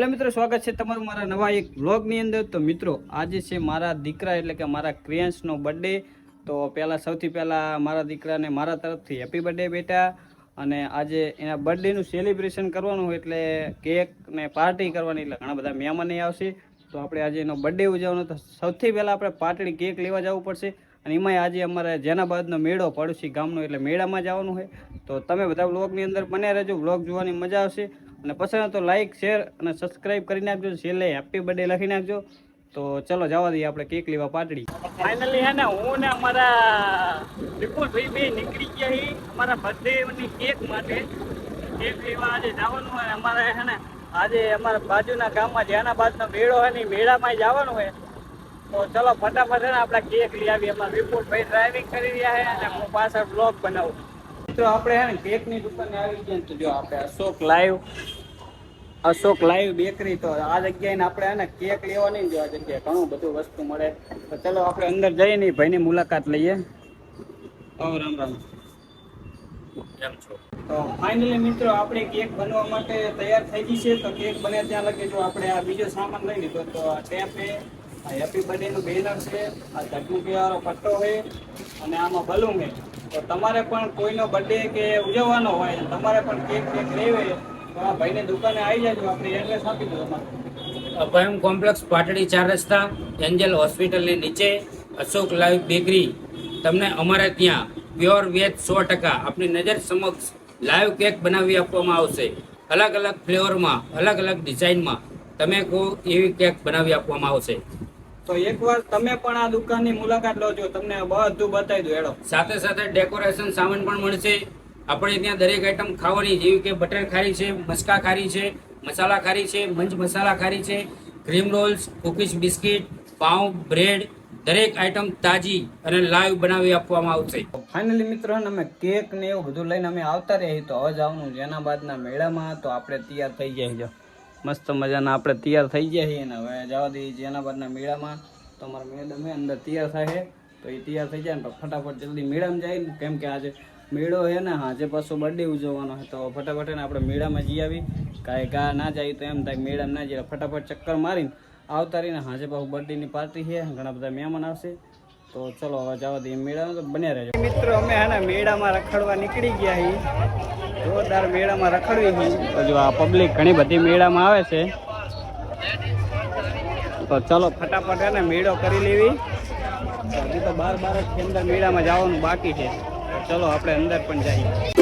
Hello મિત્રો, સ્વાગત છે તમારું મારા નવા એક વ્લોગની અંદર. તો મિત્રો, આજે છે મારા દીકરા, એટલે કે મારા ક્રિયાંશનો બર્થડે તો પહેલાં, સૌથી પહેલાં મારા દીકરાને મારા તરફથી હેપી બર્થડે બેટા. અને આજે એના બર્થડેનું સેલિબ્રેશન કરવાનું હોય એટલે કેક ને પાર્ટી કરવાની, એટલે ઘણા બધા મહેમાન આવશે. તો આપણે આજે એનો બર્થડે ઉજવવાનો. તો સૌથી પહેલાં આપણે પાટડી કેક લેવા જવું પડશે. અને એમાંય આજે અમારે જેનાબાદનો મેળો, પડોશી ગામનો, એટલે મેળામાં જવાનું હોય. તો તમે બધા વ્લોગની અંદર બને રહેજો. વ્લોગ જોવાની મજા આવશે. અને પસંદ તો લાઈક શેર અને સબસ્ક્રાઇબ કરી નાખજો. છેલ્લે હેપી બર્થડે લખી નાખજો. તો ચલો, જવા દઈએ આપણે કેક લેવા પાટડી. ફાઇનલી હે ને, હું ને અમારા વિપુલભાઈ બે નીકળી ગયા હી અમારા બર્થડે ની કેક માટે. કેક લેવા આજે જવાનું હોય, અમારે હે ને, આજે અમારા બાજુના ગામમાં જેનાબાદનો મેળો હોય ને મેળામાં જવાનું હોય. તો ચલો, ફટાફટ હે ને, આપણે કેક લઈ આવીએ. અમારા વિપુલભાઈ ડ્રાઇવિંગ કરી રહ્યા છે અને હું પાછળ બ્લોગ બનાવું. મિત્રો આપણે હે ને કેકની દુકાને આવી ગયા તો જો આપણે Ashok live Ashok live bakery તો આ જગ્યાએ આપણે હે ને કેક લેવાની જો આ જગ્યાએ ઘણું બધું વસ્તુ મળે. તો ચલો આપણે અંદર જઈએ ને ભાઈની મુલાકાત લઈએ. ઓ રામ રામ. કેમ છો? તો ફાઇનલી મિત્રો આપણે કેક બનવા માટે તૈયાર થઈ ગઈ છે. તો કેક બને ત્યાં લગે જો આપણે આ બીજો સામાન લઈ લીધો. તો આ ટેપ આ હેપી બર્થડે નું બેનર છે આ ચટણી વાળો પટ્ટો છે અને આમાં બલૂન છે. તો તમારે પણ કોઈનો બર્થડે કે ઉજવવાનો હોય તમારે પણ કેક કેક લેવે તો આ ભાઈને દુકાને આવી જાજો, આપણે એડ્રેસ આપી દો અભયમ કોમ્પ્લેક્સ પાટડી ચાર રસ્તા, એન્જલ હોસ્પિટલની નીચે, અશોક લાઈવ બેકરી. તમને અમારે ત્યાં પ્યોર વેજ સો ટકા આપણી નજર સમક્ષ લાઈવ કેક બનાવી આપવામાં આવશે. અલગ અલગ ફ્લેવરમાં, અલગ અલગ ડિઝાઇનમાં, તમે કહો એવી કેક બનાવી આપવામાં આવશે. તો એકવાર તમે પણ આ દુકાનની મુલાકાત લોજો તમને બધું બતાવી દો હેડો. સાથે સાથે ડેકોરેશન સામાન પણ મળશે. આપણે ત્યાં દરેક આઈટમ ખાવાની જેવી કે બટર ખારી છે મસ્કા ખારી છે મસાલા ખારી છે મંચ મસાલા ખારી છે ક્રીમ રોલ્સ કુકીઝ બિસ્કિટ પાઉં બ્રેડ દરેક આઈટમ તાજી અને લાઈવ બનાવી આપવામાં આવશે. ફાઇનલી મિત્રો અમે કેક ને એવું બધું લઈને અમે આવતા રહીએ તો હવે જવાનું જેના બાદના મેળામાં તો આપણે તૈયાર થઈ જાય જો મસ્ત મજાના આપણે તૈયાર થઈ ગયા છીએ ને હવે જવા દઈએ જેના બાદના મેળામાં. તો અમારા મેડમ અંદર તૈયાર થાય તો એ તૈયાર થઈ જાય ને તો ફટાફટ જલ્દી મેળામાં જાય ને. કેમ કે આજે મેળો છે ને, આજે પાછો બર્થડે ઉજવવાનો છે. તો ફટાફટ એને આપણે મેળામાં જઈ આવી. કાંઈ ગા ના જાય તો એમ થાય મેળામાં ના જઈએ ફટાફટ ચક્કર મારીને આવતા રહીને હાજે પાછું બર્થડેની પાર્ટી છે. ઘણા બધા મહેમાન આવશે. તો ચલો હવે જવા દઈએ મેળામાં. તો બન્યા રહેજો. મિત્રો, અમે હે મેળામાં રખડવા નીકળી ગયા છીએ. જોરદાર મેળામાં રખડવી તો જો આ પબ્લિક ઘણી બધી મેળામાં આવે છે. તો ચલો ફટાફટ એને મેળો કરી લેવી. હજી તો બાર બાર જ અંદર મેળામાં જવાનું બાકી છે. ચલો આપણે અંદર પણ જઈએ.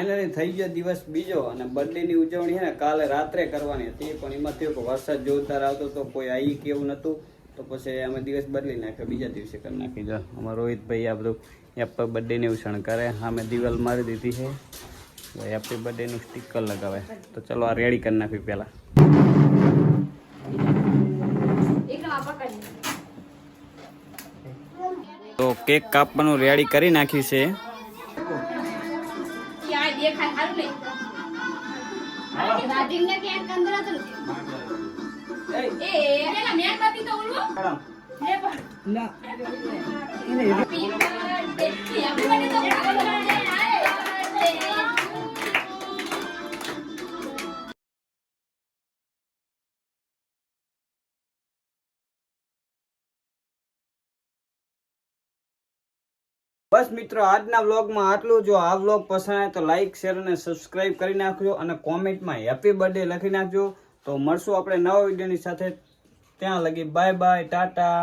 ફાઇનલી થઈ ગયો દિવસ બીજો અને બર્થડેની ઉજવણી છે ને કાલે રાત્રે કરવાની હતી. પણ એમાં થયું કે વરસાદ જોરદાર આવતો તો કોઈ આવી કે એવું નહોતું. તો પછી અમે દિવસ બદલી નાખ્યો, બીજા દિવસે કરી નાખી જો, અમારા રોહિતભાઈ આ બધું હેપી બર્થડેની ઉછણ કરે સામે દિવાલ મારી દીધી છે. હેપી બર્થડેનું સ્ટીકર લગાવે. તો ચલો, આ રેડી કરી નાખી પહેલાં. તો કેક કાપવાનું રેડી કરી નાખ્યું છે. દેખાય હારું નહીં. રાધીને ક્યાંક અંદર હતું ને. એ, પેલા તો પણ. Birthday. બસ મિત્રો, આજના વ્લોગમાં આટલું જો. આ વ્લોગ પસંદ આવે તો લાઈક, શેર અને સબસ્ક્રાઇબ કરી નાખજો અને કોમેન્ટમાં હેપી બર્થડે લખી નાખજો. તો મળશું આપણે નવા વિડીયોની સાથે. ત્યાં લગી બાય બાય, ટાટા.